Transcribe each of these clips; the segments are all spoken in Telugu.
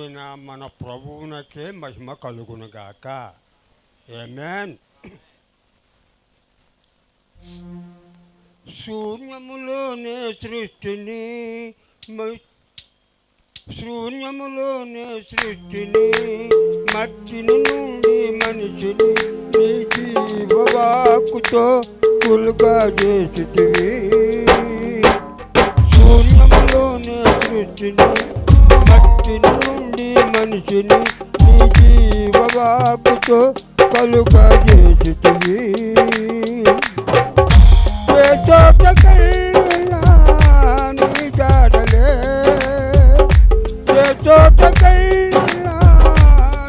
అయిన మన ప్రభువునకే మహిమ కలుగునుగాక. ఏమేన్ శూన్యములోనే సృష్టిని శూన్యములోనే సృష్టిని మట్టిని నుండి మనిషిని నీ జీవవాకుతో కులుగా చేసితివి. శూన్యములోనే సృష్టిని మట్టిని మనిషిని నీ జీవవాకుతో కలుగా చేసితివి ఏ చోటకైనా నీ జాడలే. ఏ చోటకైనా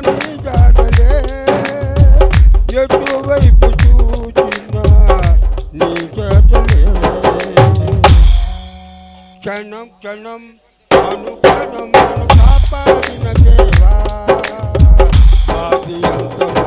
నీ జాడలే. ఎటువైపు చూచినా నీ చేతలే క్షణం క్షణం అనుక్షణం నన్ను ਆਦਿ ਅੰਤ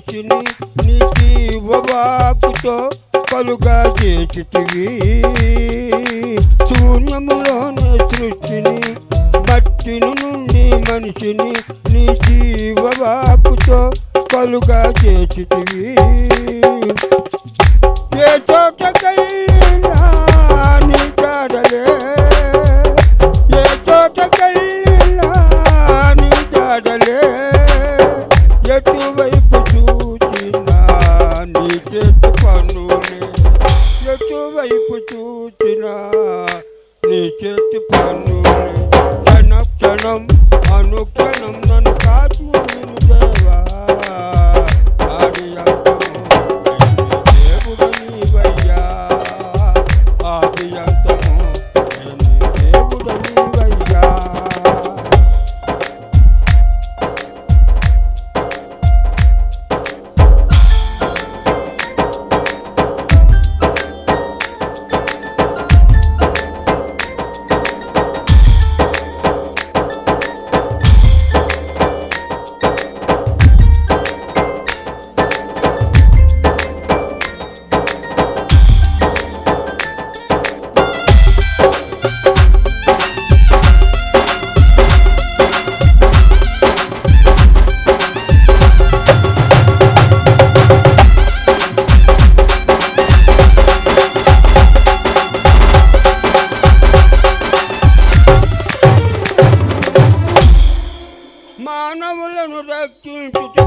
మనిషిని నీ జీవవాకుతో పలుగా చేసితివి. శూన్యములోనే సృష్టిని మట్టిని నుండి మనిషిని నీ జీవవాకుతో పలుగా చేసితివి. చూచినా నీ చేతి పన్ను క్షణం క్షణం అనుక్షణం నన్ను మానవులను రక్షించుటకు